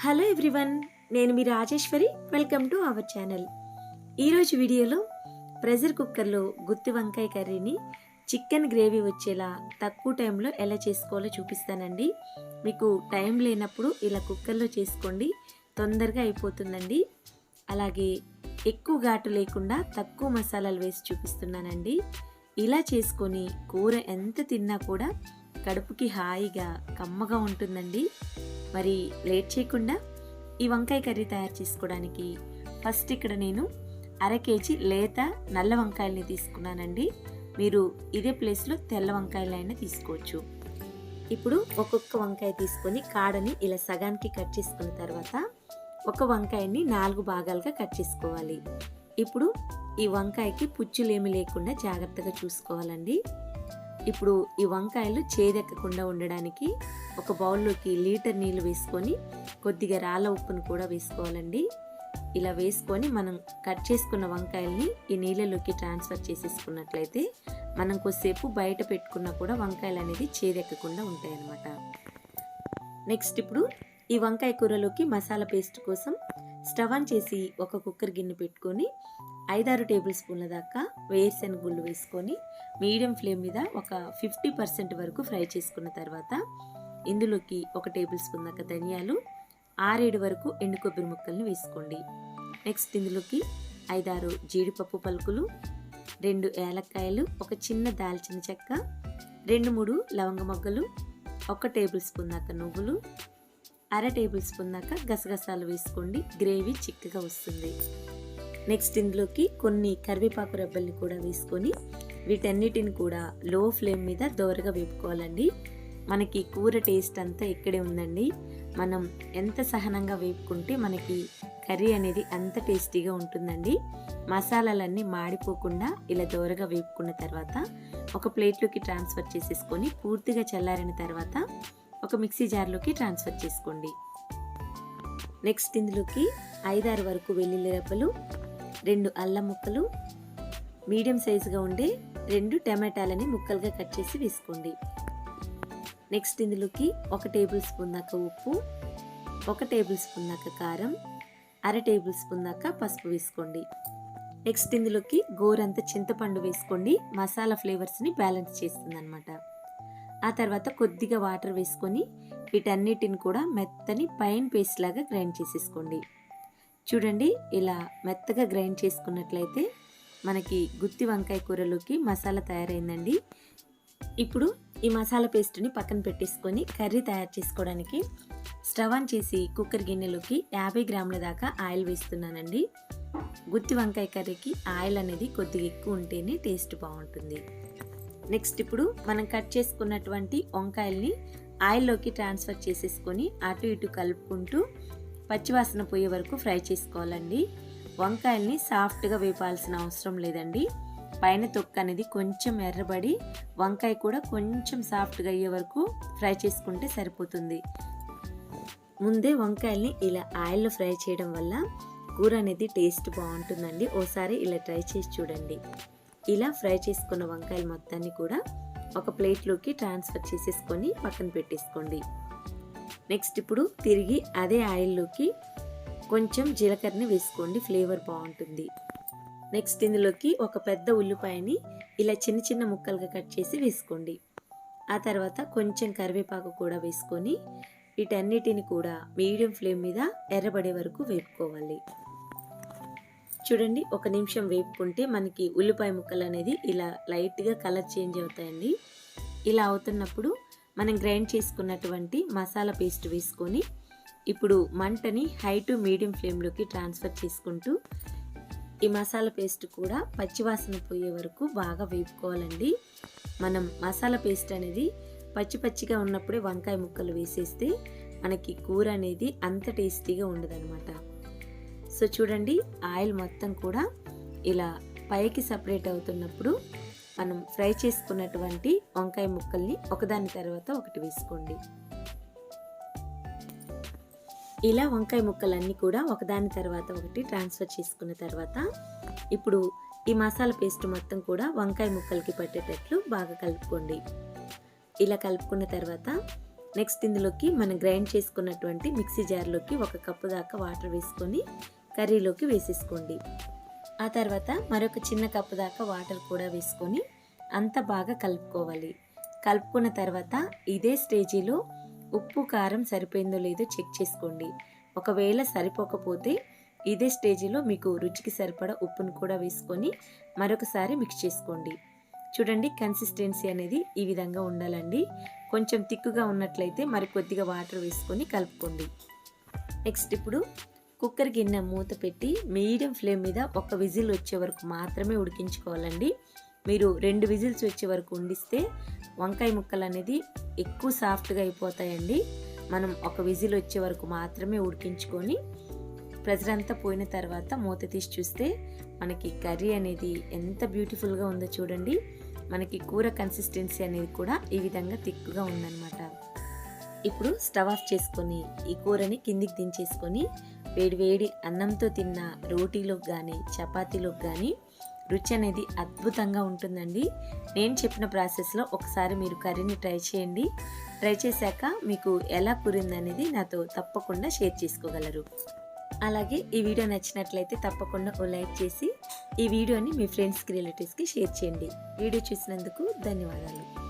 Hello everyone నేను మీ Rajeshwari. Welcome to our channel. ఈరోజు వీడియోలో ప్రెషర్ కుక్కర్లో గుత్తి వంకాయ కర్రీని చికెన్ గ్రేవీ వచ్చేలా తక్కువ టైంలో ఎలా చేసుకోవాలో చూపిస్తానండి. మీకు టైం లేనప్పుడు ఇలా కుక్కర్లో చేసుకోండి. తొందరగా అయిపోతుందండి. అలాగే ఎక్కువ ఘాటు లేకుండా తక్కువ మసాలాలు వేసి చూపిస్తున్నానండి. ఇలా చేసుకొని కూర ఎంత తిన్నా కూడా కడుపుకి హాయిగా కమ్మగా ఉంటుందండి. మరి లేట్ చేయకుండా ఈ వంకాయ కర్రీ తయారు చేసుకోవడానికి ఫస్ట్ ఇక్కడ నేను అర కేజీ లేత నల్ల వంకాయల్ని తీసుకున్నానండి. మీరు ఇదే ప్లేస్లో తెల్ల వంకాయలైనా తీసుకోవచ్చు. ఇప్పుడు ఒక్కొక్క వంకాయ తీసుకొని కాడని ఇలా సగానికి కట్ చేసుకున్న తర్వాత ఒక వంకాయని నాలుగు భాగాలుగా కట్ చేసుకోవాలి. ఇప్పుడు ఈ వంకాయకి పుచ్చులేమి లేకుండా జాగ్రత్తగా చూసుకోవాలండి. ఇప్పుడు ఈ వంకాయలు చేదెక్కకుండా ఉండడానికి ఒక బౌల్లోకి లీటర్ నీళ్ళు వేసుకొని కొద్దిగా రాళ్ళ ఉప్పును కూడా వేసుకోవాలండి. ఇలా వేసుకొని మనం కట్ చేసుకున్న వంకాయల్ని ఈ నీళ్ళలోకి ట్రాన్స్ఫర్ చేసేసుకున్నట్లయితే మనం కొద్దిసేపు బయట పెట్టుకున్నా కూడా వంకాయలు అనేది చేదెక్కకుండా ఉంటాయన్నమాట. నెక్స్ట్ ఇప్పుడు ఈ వంకాయ కూరలోకి మసాలా పేస్ట్ కోసం స్టవ్ ఆన్ చేసి ఒక కుక్కర్ గిన్నె పెట్టుకొని ఐదారు టేబుల్ స్పూన్ల దాకా వేరుశనగుళ్ళు వేసుకొని మీడియం ఫ్లేమ్ మీద ఒక ఫిఫ్టీ పర్సెంట్ వరకు ఫ్రై చేసుకున్న తర్వాత ఇందులోకి ఒక టేబుల్ స్పూన్ దాకా ధనియాలు ఆరేడు వరకు ఎండు కొబ్బరి ముక్కల్ని వేసుకోండి. నెక్స్ట్ ఇందులోకి ఐదారు జీడిపప్పు పలుకులు రెండు ఏలక్కాయలు ఒక చిన్న దాల్చిన చెక్క రెండు మూడు లవంగ మొగ్గలు ఒక టేబుల్ స్పూన్ దాకా నువ్వులు అర టేబుల్ స్పూన్ దాకా గసగసాలు వేసుకోండి. గ్రేవీ చిక్కగా వస్తుంది. నెక్స్ట్ ఇందులోకి కొన్ని కరివేపాకు రెబ్బల్ని కూడా వేసుకొని వీటన్నిటిని కూడా లో ఫ్లేమ్ మీద దోరగా వేపుకోవాలండి. మనకి కూర టేస్ట్ అంతా ఇక్కడే ఉందండి. మనం ఎంత సహనంగా వేపుకుంటే మనకి కర్రీ అనేది అంత టేస్టీగా ఉంటుందండి. మసాలాలన్నీ మాడిపోకుండా ఇలా దోరగా వేపుకున్న తర్వాత ఒక ప్లేట్లోకి ట్రాన్స్ఫర్ చేసేసుకొని పూర్తిగా చల్లారిన తర్వాత ఒక మిక్సీ జార్లోకి ట్రాన్స్ఫర్ చేసుకోండి. నెక్స్ట్ ఇందులోకి ఐదారు వరకు వెల్లుల్లి రెబ్బలు రెండు అల్లం ముక్కలు మీడియం సైజుగా ఉండే రెండు టమాటాలని ముక్కలుగా కట్ చేసి వేసుకోండి. నెక్స్ట్ ఇందులోకి ఒక టేబుల్ స్పూన్ దాకా ఉప్పు ఒక టేబుల్ స్పూన్ దాకా కారం అర టేబుల్ స్పూన్ దాకా పసుపు వేసుకోండి. నెక్స్ట్ ఇందులోకి గోరంత చింతపండు వేసుకోండి. మసాలా ఫ్లేవర్స్ని బ్యాలెన్స్ చేస్తుంది అనమాట ఆ తర్వాత కొద్దిగా వాటర్ వేసుకొని వీటన్నిటిని కూడా మెత్తని పైన్ పేస్ట్ లాగా గ్రైండ్ చేసేసుకోండి. చూడండి ఇలా మెత్తగా గ్రైండ్ చేసుకున్నట్లయితే మనకి గుత్తి వంకాయ కూరలోకి మసాలా తయారైందండి. ఇప్పుడు ఈ మసాలా పేస్ట్ని పక్కన పెట్టేసుకొని కర్రీ తయారు చేసుకోవడానికి స్టవ్ ఆన్ చేసి కుక్కర్ గిన్నెలోకి యాభై గ్రాముల దాకా ఆయిల్ వేస్తున్నానండి. గుత్తి వంకాయ కర్రీకి ఆయిల్ అనేది కొద్దిగా ఎక్కువ ఉంటేనే టేస్ట్ బాగుంటుంది. నెక్స్ట్ ఇప్పుడు మనం కట్ చేసుకున్నటువంటి వంకాయల్ని ఆయిల్లోకి ట్రాన్స్ఫర్ చేసేసుకొని అటు ఇటు కలుపుకుంటూ పచ్చివాసన పోయే వరకు ఫ్రై చేసుకోవాలండి. వంకాయల్ని సాఫ్ట్గా వేపాల్సిన అవసరం లేదండి. పైన తొక్క అనేది కొంచెం ఎర్రబడి వంకాయ కూడా కొంచెం సాఫ్ట్గా అయ్యే వరకు ఫ్రై చేసుకుంటే సరిపోతుంది. ముందే వంకాయల్ని ఇలా ఆయిల్లో ఫ్రై చేయడం వల్ల కూర అనేది టేస్ట్ బాగుంటుందండి. ఓసారి ఇలా ట్రై చేసి చూడండి. ఇలా ఫ్రై చేసుకున్న వంకాయలు మొత్తాన్ని కూడా ఒక ప్లేట్లోకి ట్రాన్స్ఫర్ చేసేసుకొని పక్కన పెట్టేసుకోండి. నెక్స్ట్ ఇప్పుడు తిరిగి అదే ఆయిల్లోకి కొంచెం జీలకర్రని వేసుకోండి ఫ్లేవర్ బాగుంటుంది. నెక్స్ట్ ఇందులోకి ఒక పెద్ద ఉల్లిపాయని ఇలా చిన్న చిన్న ముక్కలుగా కట్ చేసి వేసుకోండి. ఆ తర్వాత కొంచెం కరివేపాకు కూడా వేసుకొని వీటన్నిటిని కూడా మీడియం ఫ్లేమ్ మీద ఎర్రబడే వరకు వేపుకోవాలి. చూడండి ఒక నిమిషం వేపుకుంటే మనకి ఉల్లిపాయ ముక్కలు అనేది ఇలా లైట్గా కలర్ చేంజ్ అవుతాయండి. ఇలా అవుతున్నప్పుడు మనం గ్రైండ్ చేసుకున్నటువంటి మసాలా పేస్ట్ వేసుకొని ఇప్పుడు మంటని హై టు మీడియం ఫ్లేమ్లోకి ట్రాన్స్ఫర్ చేసుకుంటూ ఈ మసాలా పేస్ట్ కూడా పచ్చివాసన పోయే వరకు బాగా వేపుకోవాలండి. మనం మసాలా పేస్ట్ అనేది పచ్చి పచ్చిగా ఉన్నప్పుడే వంకాయ ముక్కలు వేసేస్తే మనకి కూర అనేది అంత టేస్టీగా ఉండదన్నమాట. సో చూడండి ఆయిల్ మొత్తం కూడా ఇలా పైకి సపరేట్ అవుతున్నప్పుడు మనం ఫ్రై చేసుకున్నటువంటి వంకాయ ముక్కల్ని ఒకదాని తర్వాత ఒకటి వేసుకోండి. ఇలా వంకాయ ముక్కలన్నీ కూడా ఒకదాని తర్వాత ఒకటి ట్రాన్స్ఫర్ చేసుకున్న తర్వాత ఇప్పుడు ఈ మసాలా పేస్ట్ మొత్తం కూడా వంకాయ ముక్కలకి పట్టేటట్లు బాగా కలుపుకోండి. ఇలా కలుపుకున్న తర్వాత నెక్స్ట్ ఇందులోకి మనం గ్రైండ్ చేసుకున్నటువంటి మిక్సీ జార్లోకి ఒక కప్పు దాకా వాటర్ వేసుకొని కర్రీలోకి వేసేసుకోండి. ఆ తర్వాత మరొక చిన్న కప్పు దాకా వాటర్ కూడా వేసుకొని అంత బాగా కలుపుకోవాలి. కలుపుకున్న తర్వాత ఇదే స్టేజీలో ఉప్పు కారం సరిపోయిందో లేదో చెక్ చేసుకోండి. ఒకవేళ సరిపోకపోతే ఇదే స్టేజీలో మీకు రుచికి సరిపడా ఉప్పును కూడా వేసుకొని మరొకసారి మిక్స్ చేసుకోండి. చూడండి కన్సిస్టెన్సీ అనేది ఈ విధంగా ఉండాలండి. కొంచెం తిక్కుగా ఉన్నట్లయితే మరి కొద్దిగా వాటర్ వేసుకొని కలుపుకోండి. నెక్స్ట్ ఇప్పుడు కుక్కర్ గిన్నె మూత పెట్టి మీడియం ఫ్లేమ్ మీద ఒక విజిల్ వచ్చే వరకు మాత్రమే ఉడికించుకోవాలండి. మీరు రెండు విజిల్స్ వచ్చే వరకు ఉండిస్తే వంకాయ ముక్కలు అనేది ఎక్కువ సాఫ్ట్గా అయిపోతాయండి. మనం ఒక విజిల్ వచ్చే వరకు మాత్రమే ఉడికించుకొని ప్రెజర్ అంతా పోయిన తర్వాత మూత తీసి చూస్తే మనకి కర్రీ అనేది ఎంత బ్యూటిఫుల్గా ఉందో చూడండి. మనకి కూర కన్సిస్టెన్సీ అనేది కూడా ఈ విధంగా తిక్కుగా ఉందన్నమాట. ఇప్పుడు స్టవ్ ఆఫ్ చేసుకొని ఈ కూరని కిందికి దించేసుకొని వేడి వేడి అన్నంతో తిన్న రోటీలోకి కానీ చపాతీలోకి కానీ రుచి అనేది అద్భుతంగా ఉంటుందండి. నేను చెప్పిన ప్రాసెస్లో ఒకసారి మీరు కర్రీని ట్రై చేయండి. ట్రై చేశాక మీకు ఎలా కురిందనేది నాతో తప్పకుండా షేర్ చేసుకోగలరు. అలాగే ఈ వీడియో నచ్చినట్లయితే తప్పకుండా ఓ లైక్ చేసి ఈ వీడియోని మీ ఫ్రెండ్స్కి రిలేటివ్స్కి షేర్ చేయండి. వీడియో చూసినందుకు ధన్యవాదాలు.